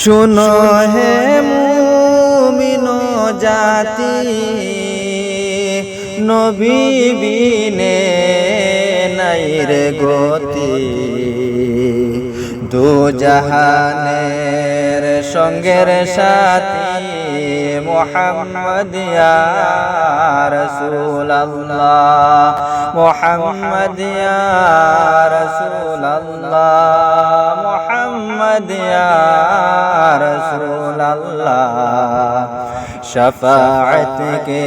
শুনো হে মুমিন জাতি নবী বিনে নাই রে গতি। দু জাহানের সঙ্গের সাথী মোহাম্মদ রাসূলুল্লাহ মোহাম্মদ রাসূলুল্লাহ মোহাম্মদ রাসূলুল্লাহ শফাআত কে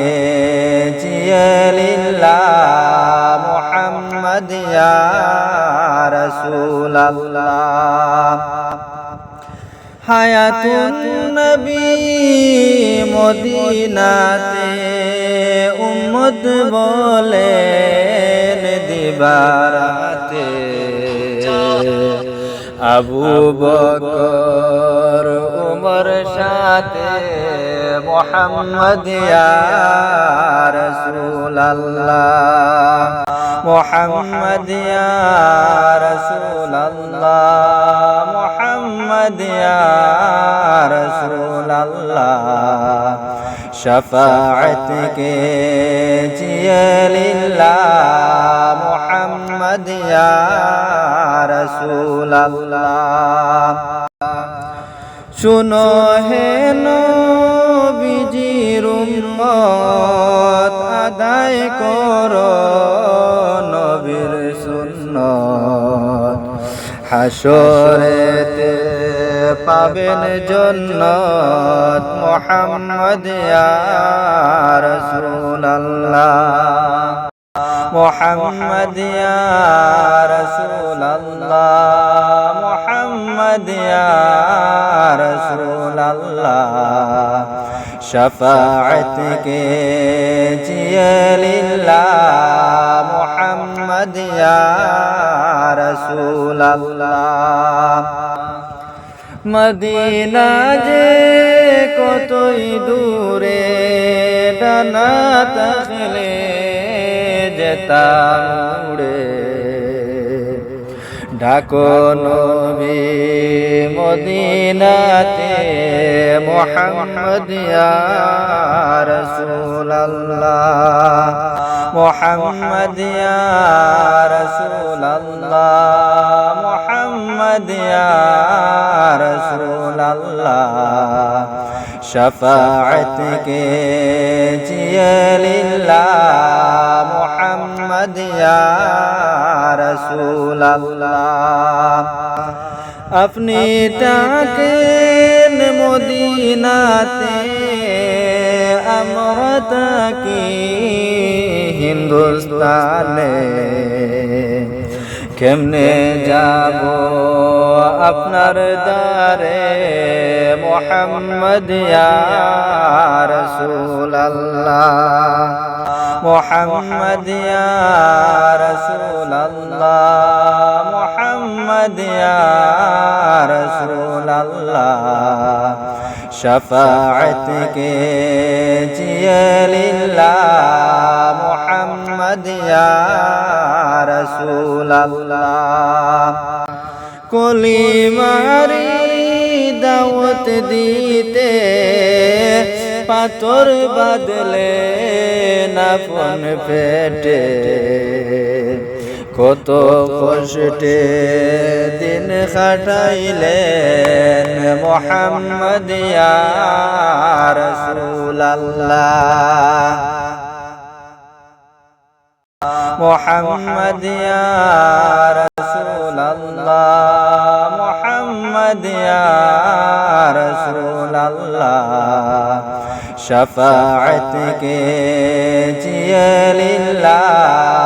জিয়ে লিল্লাহ, মোহাম্মদ রাসূলুল্লাহ। হায়াতুন মদিনাতে উম্মত বলেন দিবারাতে। আবু বকর উমর সাথে মোহাম্মদ রাসূলুল্লাহ। মোহাম্মদ ইয়া রাসূলুল্লাহ শফাআত কে জিয়ে রাসূলুল্লাহ। শুনো হে উম্মত আদায় করো নবীর সুন্নত। হাসরেতে পাবেন জন্নত মোহাম্মদ রাসূলুল্লাহ। মোহাম্মদ রাসূলুল্লাহ। মোহাম্মদ, ইয়া রাসূলুল্লাহ। শফাআত কে জিয়ে লিল্লাহ। মোহাম্মদ, ইয়া রাসূলুল্লাহ। মদিনা যে কতই দূরে ডানা তাহলে যেতাম উড়ে ঢাকো নবী মদিনাতে মোহাম্মদ রাসূলুল্লাহ। মোহাম্মদ রাসূলুল্লাহ। মোহাম্মদ রাসূলুল্লাহ। শফাআত কে জিয়ে লিল্লাহ মোহাম্মদ রাসূলুল্লাহ। আপনি তাকেন মদিনাতে আমরা তাকি হিন্দুস্তানে। কেমনে যাব আপনার দারে মোহাম্মদ ইয়া রাসূলুল্লাহ মোহাম্মদ ইয়া রাসূলুল্লাহ মোহাম্মদ ইয়া রাসূলুল্লাহ শফাআত কে জিয়ে লিল্লাহ মোহাম্মদ রাসূলুল্লাহ কলিমারি দাওয়াত দিতে পাথর বাদলে নাপন পেটে কত কষ্টে দিন খাটাইলেন মোহাম্মদ ইয়া রাসূলুল্লাহ মোহাম্মদ ইয়া রাসূলুল্লাহ মোহাম্মদ ইয়া রাসূলুল্লাহ শফাআত কে জিয়ে লিল্লাহ।